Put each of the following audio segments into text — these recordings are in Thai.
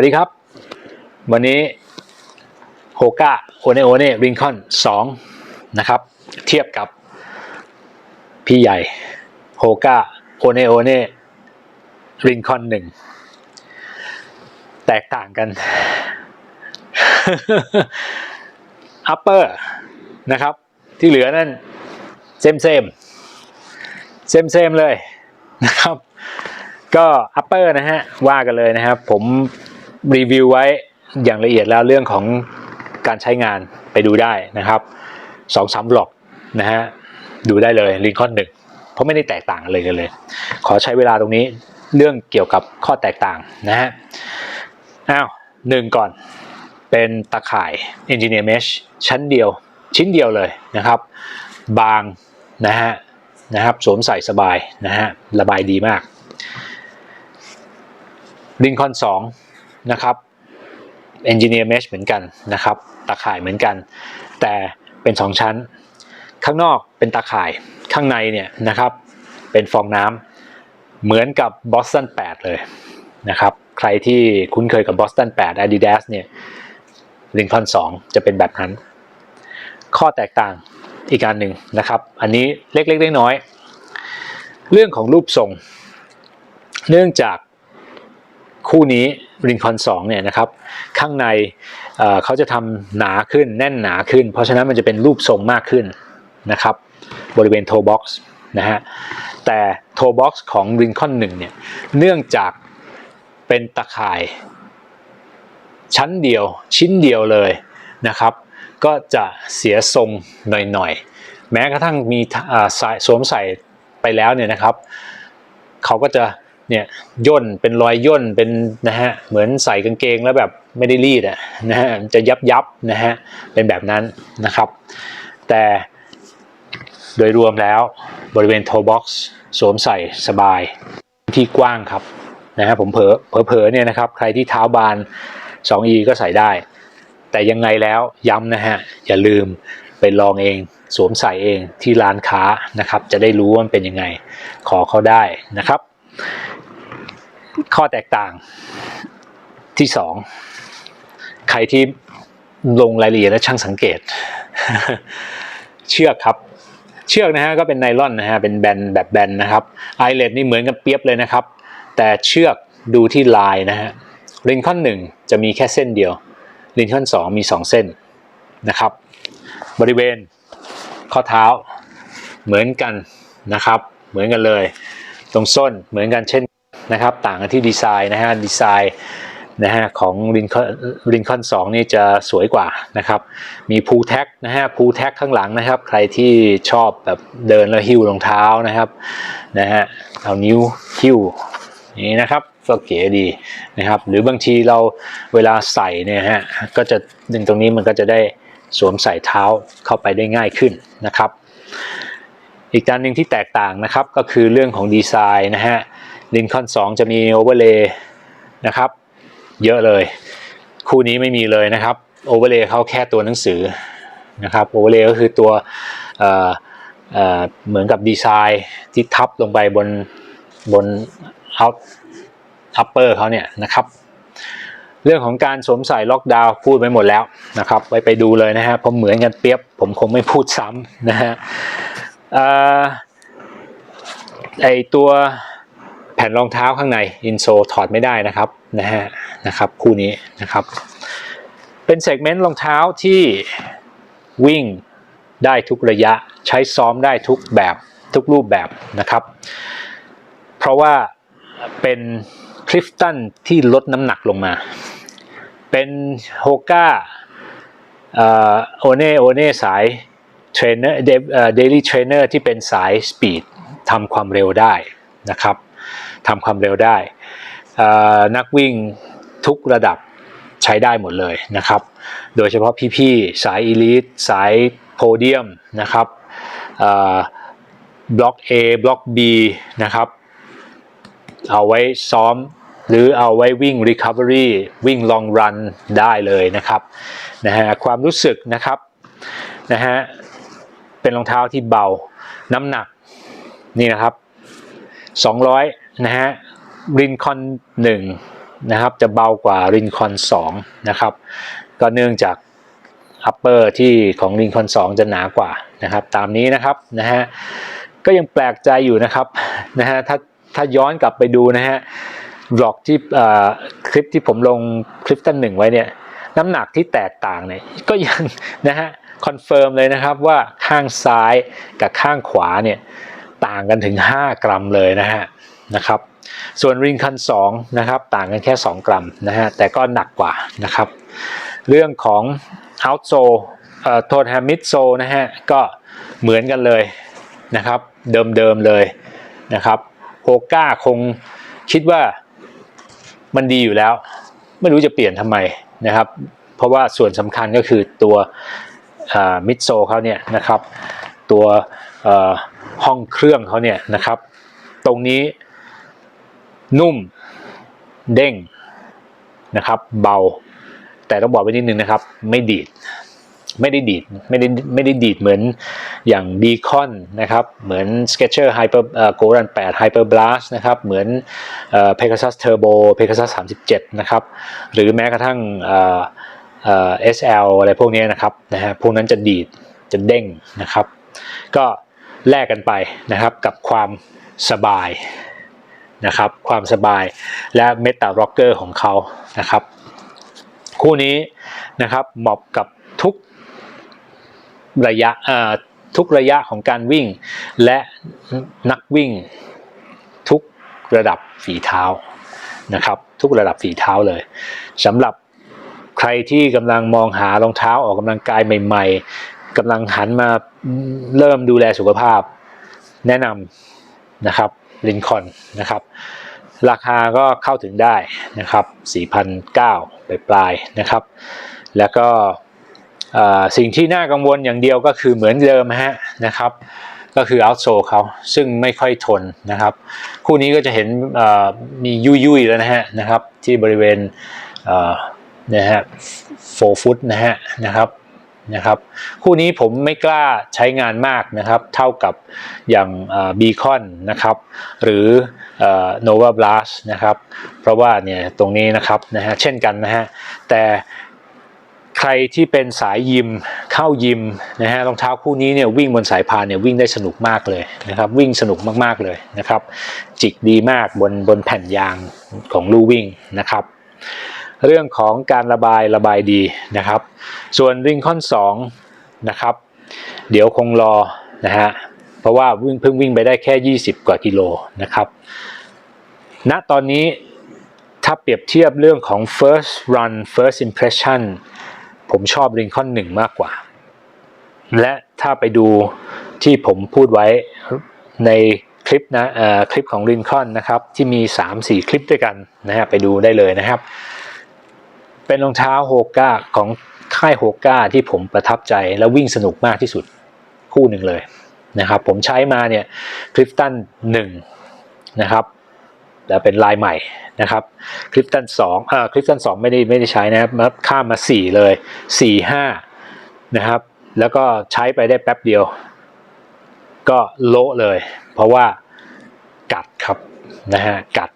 สวัสดีครับ วันนี้โฮก้าโอเนโอเนริงคอนสองนะครับ เทียบกับพี่ใหญ่โฮก้าโอเนโอเนริงคอนหนึ่งแตกต่างกันอัปเปอร์นะครับ ที่เหลือนั่นเซมเซมเซมเซมเลยนะครับ ก็อัปเปอร์นะฮะว่ากันเลยนะครับ ผม รีวิวไว้อย่างละเอียดแล้วเรื่องของการใช้งานไปดูได้นะครับสองสามบล็อกนะฮะดูได้เลยลิงคอนหนึ่งเพราะไม่ได้แตกต่างอะไรกันเลย ขอใช้เวลาตรงนี้เรื่องเกี่ยวกับข้อแตกต่างนะฮะอ้าวหนึ่งก่อนเป็นตะข่าย Engineer Mesh ชั้นเดียวชิ้นเดียวเลยนะครับ บางนะฮะนะครับสวมใส่สบายนะฮะระบายดีมากลิงคอน2 นะครับ Engineer Mesh เหมือนกันนะครับ ตาข่ายเหมือนกัน แต่เป็น 2 ชั้น ข้างนอกเป็นตาข่ายข้างในเนี่ยนะครับเป็นฟองน้ำเหมือนกับ Boston 8 เลยนะครับ ใครที่คุ้นเคยกับ Boston 8 Adidas เนี่ยลิงคอน2จะเป็นแบบนั้น ข้อแตกต่างอีกการหนึ่งนะครับ อันนี้เล็กๆน้อยๆเรื่องของรูปทรง เนื่องจาก คู่นี้ริงคอน2เนี่ยนะครับข้างในเเขาจะทำหนาขึ้นแน่นหนาขึ้น เพราะฉะนั้นมันจะเป็นรูปทรงมากขึ้นนะครับบริเวณโทบ็อกซ์นะฮะแต่โทบ็อกซ์ของริงคอน1เนี่ยเนื่องจากเป็นตะข่ายชั้นเดียวชิ้นเดียวเลยนะครับ ก็จะเสียทรงหน่อยๆ แม้กระทั่งมีสายสวมใส่ไปแล้วเนี่ยนะครับ เขาก็จะ เนี่ยย่นเป็นรอยย่นเป็นนะฮะเหมือนใส่กางเกงแล้วแบบไม่ได้รีดอะนะฮะจะยับยับนะฮะเป็นแบบนั้นนะครับ แต่โดยรวมแล้วบริเวณโทบ็อกซ์สวมใส่สบายที่กว้างครับนะฮะผมเผลอเผลอเนี่ยนะครับใครที่เท้าบาน 2e ก็ใส่ได้ แต่ยังไงแล้วย้ำนะฮะอย่าลืมไปลองเองสวมใส่เองที่ร้านค้านะครับ จะได้รู้ว่ามันเป็นยังไงขอเขาได้นะครับ ข้อแตกต่างที่สองใครที่ลงรายละเอียดและช่างสังเกต เชือกครับ เชือกนะฮะก็เป็นไนลอนนะฮะเป็นแบนแบบแบนนะครับไอเลดนี่เหมือนกันเปียบเลยนะครับ แต่เชือกดูที่ลายนะฮะลินคอนหนึ่งจะมีแค่เส้นเดียวลินคอนสองมีสองเส้นนะครับ บริเวณข้อเท้าเหมือนกันนะครับ เหมือนกันเลย ตรงส้นเหมือนกันเช่น นะครับ ต่างกันที่ดีไซน์นะฮะดีไซน์นะฮะของลินคอนลินคอนสองนี่จะสวยกว่านะครับ มีพูแท็กนะฮะพูแท็กข้างหลังนะครับ ใครที่ชอบแบบเดินแล้วหิ้วรองเท้านะครับนะฮะเอานิ้วหิ้วนี่นะครับก็เก๋ดีนะครับ หรือบางทีเราเวลาใส่เนี่ยฮะก็จะดึงตรงนี้มันก็จะได้สวมใส่เท้าเข้าไปได้ง่ายขึ้นนะครับ อีกการหนึ่งที่แตกต่างนะครับก็คือเรื่องของดีไซน์นะฮะ ลินคอน2จะมีโอเวอร์เลย์นะครับ เยอะเลย คู่นี้ไม่มีเลยนะครับโอเวอร์เลย์เขาแค่ตัวหนังสือนะครับโอเวอร์เลย์ก็คือตัวเเเหมือนกับดีไซน์ที่ทับลงไปบนบนอัพอัปเปอร์เขาเนี่ยนะครับ เรื่องของการสวมใส่ล็อกดาวน์พูดไปหมดแล้วนะครับไว้ไปดูเลยนะฮะเพราะเหมือนกันเปียบผมคงไม่พูดซ้ำนะฮะไอตัว ผ่นรองเท้าข้างในอินโซถอดไม่ได้นะครับนะฮะนะครับคู่นี้นะครับ เป็นเซกเมนต์รองเท้าที่วิ่งได้ทุกระยะใช้ซ้อมได้ทุกแบบทุกรูปแบบนะครับ เพราะว่าเป็นคลิฟตันที่ลดน้ำหนักลงมา เป็นโฮก้าโอเน่โอเน่สายเทรนเนอร์เดลี่เทรนเนอร์ที่เป็นสายสปีดทำความเร็วได้นะครับ ทำความเร็วได้ นักวิ่งทุกระดับใช้ได้หมดเลยนะครับ โดยเฉพาะพี่ๆ สายอีลิทสายโพเดียมนะครับบล็อก A บล็อก B นะครับ เอาไว้ซ้อมหรือเอาไว้วิ่ง Recovery วิ่ง Long Run ได้เลยนะครับนะฮะความรู้สึกนะครับนะฮะเป็นรองเท้าที่เบาน้ำหนักนี่นะครับ 200 นะฮะรินคอน1นะครับจะเบากว่า Rincon 2นะครับก็เนื่องจาก upper ที่ของ Rincon 2จะหนากว่านะครับ ตามนี้นะครับนะฮะก็ยังแปลกใจอยู่นะครับนะฮะถ้าถ้าย้อนกลับไปดูนะฮะบล็อกที่คลิปที่ผมลงคลิปตั้นหนึ่งไว้เนี่ยน้ำหนักที่แตกต่างเนี่ยก็ยังนะฮะคอนเฟิร์มเลยนะครับว่าข้างซ้ายกับข้างขวาเนี่ยต่างกันถึง 5 กรัมเลยนะฮะ นะครับ ส่วนริงคัน2นะครับต่างกันแค่ 2 กรัมนะฮะแต่ก็หนักกว่านะครับ เรื่องของ out s o เอ่อโทษฮะ mid s o นะฮะก็เหมือนกันเลยนะครับเดิมๆเลยนะครับโฮก้าคงคิดว่ามันดีอยู่แล้ว ไม่รู้จะเปลี่ยนทำไมนะครับ เพราะว่าส่วนสำคัญก็คือตัวมิดโซเขาเนี่ยนะครับ ตัวห้องเครื่องเขาเนี่ยนะครับ ตรงนี้ นุ่ม เด้งนะครับ เบา แต่ต้องบอกไว้นิดนึงนะครับ ไม่ดีด ไม่ได้ดีด ไม่ได้ไม่ได้ดีดเหมือนอย่าง Beacon นะครับ เหมือน Sketcher Hyper เอ่อ Goran 8 Hyper Blast นะครับ เหมือนเอ่อ Pegasus Turbo Pegasus 37 นะครับ หรือแม้กระทั่งเอ่อเอ่อ SL อะไรพวกนี้นะครับนะฮะพวกนั้นจะดีดจะเด้งนะครับ ก็แลกกันไปนะครับกับความสบาย นะครับ ความสบายและ Meta Rocker ของเขานะครับ คู่นี้นะครับเหมาะกับทุกระยะทุกระยะของการวิ่ง และนักวิ่งทุกระดับฝีเท้านะครับ ทุกระดับฝีเท้าเลยสำหรับใครที่กำลังมองหารองเท้าออกกำลังกายใหม่ๆกำลังหันมาเริ่มดูแลสุขภาพแนะนำนะครับ ลินคอนนะครับ ราคาก็เข้าถึงได้นะครับ4,009ไปปลายนะครับ แล้วก็สิ่งที่น่ากังวลอย่างเดียวก็คือเหมือนเดิมฮะนะครับก็คือ outsole เขาซึ่งไม่ค่อยทนนะครับ คู่นี้ก็จะเห็นมียุยยุยๆแล้วนะฮะนะครับที่บริเวณเนะฮะโฟฟุตนะฮะนะครับ นะครับ คู่นี้ผมไม่กล้าใช้งานมากนะครับ เท่ากับอย่างบีคอนนะครับ หรือโนวาบลัสนะครับ เพราะว่าเนี่ยตรงนี้นะครับนะฮะเช่นกันนะฮะ แต่ใครที่เป็นสายยิมเข้ายิมนะฮะรองเท้าคู่นี้เนี่ยวิ่งบนสายพานเนี่ยวิ่งได้สนุกมากเลยนะครับ วิ่งสนุกมากๆเลยนะครับ จิกดีมากบนบนแผ่นยางของลู่วิ่งนะครับ เรื่องของการระบายระบายดีนะครับ ส่วนริงคอน2นะครับ เดี๋ยวคงรอนะฮะเพราะว่าวิ่งเพิ่งวิ่งไปได้แค่ 20 กว่ากิโลนะครับณตอนนี้ถ้าเปรียบเทียบเรื่องของ first run first impression ผมชอบ Lincoln 1มากกว่า และถ้าไปดูที่ผมพูดไว้ในคลิปนะคลิปของ Lincoln นะครับ ที่มี 3-4 คลิปด้วยกันนะฮะไปดูได้เลยนะครับ เป็นรองเท้าโฮก้าของค่ายโฮก้าที่ผมประทับใจและวิ่งสนุกมากที่สุดคู่หนึ่งเลยนะครับผมใช้มาเนี่ยคลิฟตันหนึ่งนะครับแล้วเป็นลายใหม่นะครับคลิฟตันสองเอ่อคลิฟตันสองไม่ได้ไม่ได้ใช้นะครับข้ามมาสี่เลยสี่ห้านะครับแล้วก็ใช้ไปได้แป๊บเดียว ก็โละเลย เพราะว่ากัดครับนะฮะกัด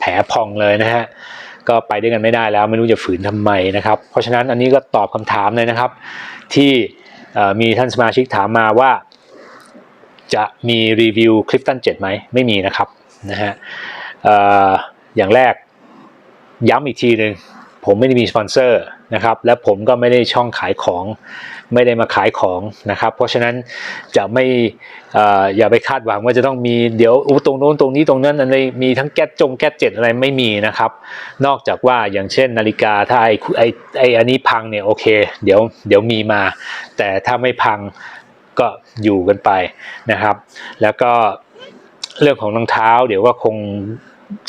แผลพองเลยนะฮะ ก็ไปด้วยกันไม่ได้แล้วไม่รู้จะฝืนทำไมนะครับ เพราะฉะนั้นอันนี้ก็ตอบคำถามเลยนะครับ ที่มีท่านสมาชิกถามมาว่า จะมีรีวิวคลิปตัน7ไหมไม่มีนะครับนะฮะอออย่างแรกย้ำอีกทีหนึ่ง ผมไม่ได้มีสปอนเซอร์นะครับ และผมก็ไม่ได้ช่องขายของไม่ได้มาขายของนะครับ เพราะฉะนั้นจะไม่อย่าไปคาดหวังว่าจะต้องมีเดี๋ยวตรงโน้นตรงนี้ตรงนั้นอะไรมีทั้งแก๊สจงแก๊สเจ็ดอะไรไม่มีนะครับ นอกจากว่าอย่างเช่นนาฬิกาถ้าไอ้ไอ้ไอ้อันนี้พังเนี่ยโอเค เดี๋ยวเดี๋ยวมีมา แต่ถ้าไม่พังก็อยู่กันไปนะครับ แล้วก็เรื่องของรองเท้า เดี๋ยวก็คง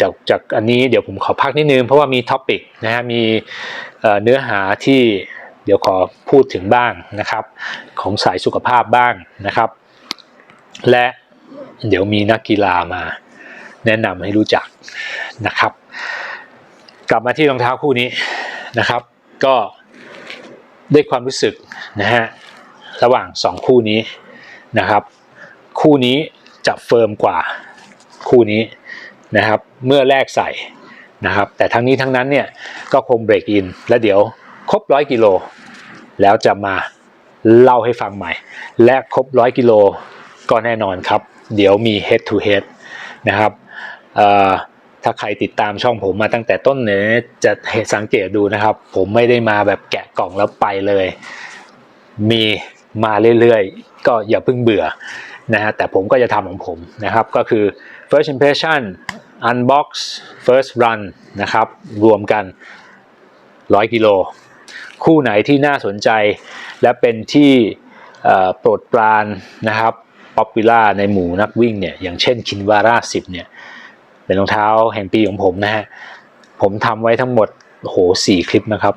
จากจากอันนี้เดี๋ยวผมขอพักนิดนึงเพราะว่ามีท็อปิกนะฮะมีเอ่อเนื้อหาที่เดี๋ยวขอพูดถึงบ้างนะครับ ของสายสุขภาพบ้างนะครับ และเดี๋ยวมีนักกีฬามา แนะนำให้รู้จักนะครับ กลับมาที่รองเท้าคู่นี้นะครับ ก็ได้ความรู้สึกนะฮะระหว่างสองคู่นี้นะครับ คู่นี้จะเฟิร์มกว่าคู่นี้ นะครับเมื่อแรกใส่นะครับแต่ทั้งนี้ทั้งนั้นเนี่ยก็คงเบรกอิน แล้วเดี๋ยวครบร้อยกิโลแล้วจะมาเล่าให้ฟังใหม่ และครบร้อยกิโลก็แน่นอนครับ เดี๋ยวมี head to head นะครับถ้าใครติดตามช่องผมมาตั้งแต่ต้นเนี่ยจะเห็นสังเกตดูนะครับ ผมไม่ได้มาแบบแกะกล่องแล้วไปเลย มีมาเรื่อยๆ ก็อย่าเพิ่งเบื่อนะฮะแต่ผมก็จะทำของผมนะครับ ก็คือ first impression unbox first run นะครับ รวมกัน 100 กิโล คู่ไหนที่น่าสนใจ และเป็นที่โปรดปรานนะครับป๊อปปูล่าในหมู่นักวิ่งเนี่ย อย่างเช่นคินวาร่า10เนี่ย เป็นรองเท้าแห่งปีของผมนะฮะ ผมทำไว้ทั้งหมดโอ้โหสี่คลิปนะครับ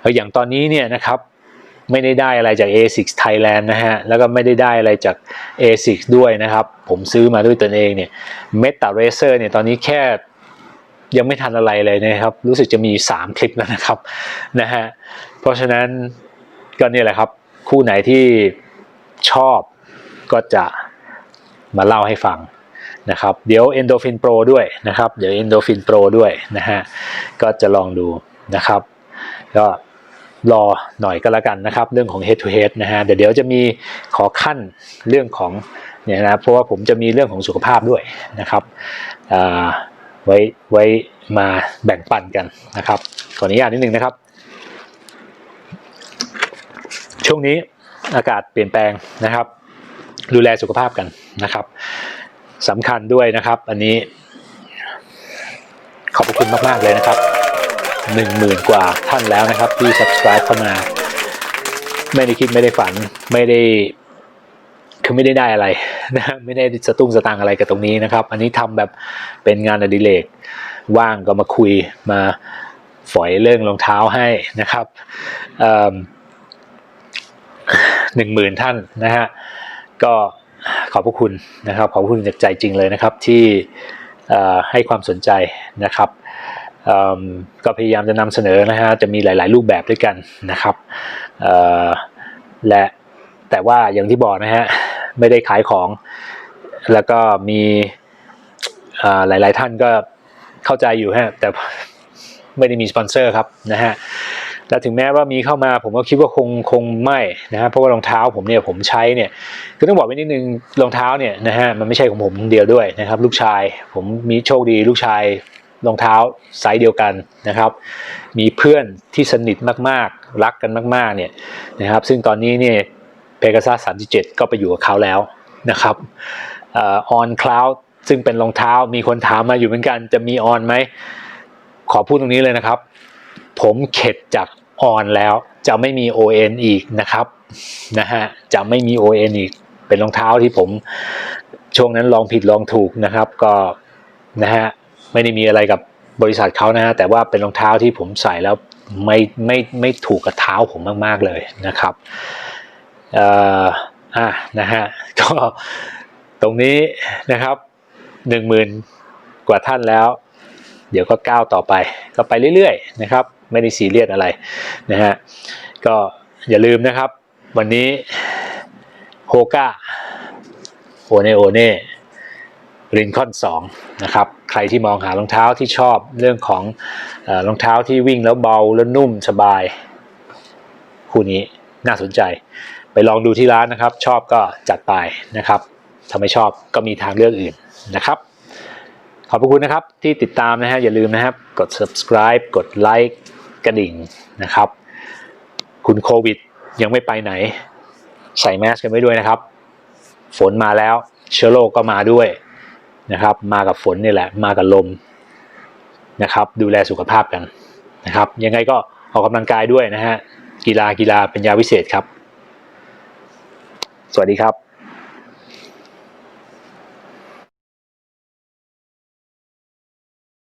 แล้วอย่างตอนนี้เนี่ยนะครับ ไม่ได้ได้อะไรจาก A6 Thailand นะฮะ แล้วก็ไม่ได้ได้อะไรจาก A6 ด้วยนะครับ ผมซื้อมาด้วยตนเองเนี่ย Meta Racer เนี่ยตอนนี้แค่ยังไม่ทันอะไรเลยนะครับ รู้สึกจะมี 3 คลิปแล้วนะครับนะฮะ เพราะฉะนั้นก็เนี่ยแหละครับ คู่ไหนที่ชอบก็จะมาเล่าให้ฟังนะครับ เดี๋ยว Endorphin Pro ด้วยนะครับ เดี๋ยว Endorphin Pro ด้วยนะฮะ ก็จะลองดูนะครับ ก็ รอหน่อยก็แล้วกันนะครับ เรื่องของ head to head นะฮะเดี๋ยวเดี๋ยวจะมีขอขั้นเรื่องของเนี่ยนะเพราะว่าผมจะมีเรื่องของสุขภาพด้วยนะครับไว้ไว้มาแบ่งปันกันนะครับขออนุญาตนิดนึงนะครับ ช่วงนี้อากาศเปลี่ยนแปลงนะครับ ดูแลสุขภาพกันนะครับสำคัญด้วยนะครับ อันนี้ขอบพระคุณมาก ๆ เลยนะครับ หนึ่งหมื่นกว่าท่านแล้วนะครับ ที่ subscribe เข้ามา ไม่ได้คิดไม่ได้ฝันไม่ได้คือไม่ได้ได้อะไรนะไม่ได้สตุ้งสตางอะไรกับตรงนี้นะครับ อันนี้ทำแบบเป็นงานอดิเรกว่างก็มาคุยมาฝอยเรื่องรองเท้าให้นะครับหนึ่งหมื่นท่านนะฮะก็ขอบพระคุณนะครับขอบพระคุณจากใจจริงเลยนะครับที่ให้ความสนใจนะครับ ก็พยายามจะนำเสนอนะฮะจะมีหลาย ๆ รูปแบบด้วยกันนะครับและแต่ว่าอย่างที่บอกนะฮะไม่ได้ขายของ แล้วก็มีหลาย ๆ ท่านก็เข้าใจอยู่ฮะแต่ไม่ได้มีสปอนเซอร์ครับนะฮะแต่ถึงแม้ว่ามีเข้ามาผมก็คิดว่าคงคงไม่นะฮะเพราะว่ารองเท้าผมเนี่ยผมใช้เนี่ยคือต้องบอกไว้นิดนึงรองเท้าเนี่ยนะฮะมันไม่ใช่ของผมเดียวด้วยนะครับ ลูกชายผมมีโชคดีลูกชาย รองเท้าไซส์เดียวกันนะครับ มีเพื่อนที่สนิทมากๆ รักกันมากๆเนี่ยนะครับ ซึ่งตอนนี้เนี่ยเพกาซัส37 ก็ไปอยู่กับเขาแล้วนะครับออนคลาวด์ซึ่งเป็นรองเท้ามีคนถามมาอยู่เหมือนกันจะมีออนไหม ขอพูดตรงนี้เลยนะครับ ผมเข็ดจากออนแล้วจะไม่มี ON อีกนะครับนะฮะจะไม่มี ON อีก เป็นรองเท้าที่ผมช่วงนั้นลองผิดลองถูกนะครับก็นะฮะ ไม่ได้มีอะไรกับบริษัทเขานะฮะแต่ว่าเป็นรองเท้าที่ผมใส่แล้วไม่ไม่ไม่ถูกกับเท้าผมมาก ๆเลยนะครับเอ่ออะนะฮะก็ตรงนี้นะครับหนึ่งหมื่นกว่าท่านแล้ว เดี๋ยวก็ก้าวต่อไป ก็ไปเรื่อยๆนะครับ ไม่ได้ซีเรียสอะไรนะฮะก็อย่าลืมนะครับ วันนี้โฮก้าโอเนโอเน่รินคอน2 นะครับใครที่มองหารองเท้าที่ชอบเรื่องของเออรองเท้าที่วิ่งแล้วเบาแล้วนุ่มสบาย คู่นี้น่าสนใจ ไปลองดูที่ร้านนะครับ ชอบก็จัดไปนะครับถ้าไม่ชอบก็มีทางเลือกอื่นนะครับ ขอบพระคุณนะครับที่ติดตามนะฮะอย่าลืมนะครับ กด subscribe กดไลค์กระดิ่งนะครับ คุณโควิดยังไม่ไปไหน ใส่แมสกันไว้ด้วยนะครับ ฝนมาแล้วเชื้อโรคก็มาด้วย นะครับ มากับฝนนี่แหละ มากับลมนะครับ ดูแลสุขภาพกันนะครับ ยังไงก็ออกกำลังกายด้วยนะฮะ กีฬากีฬาเป็นยาวิเศษครับ สวัสดีครับ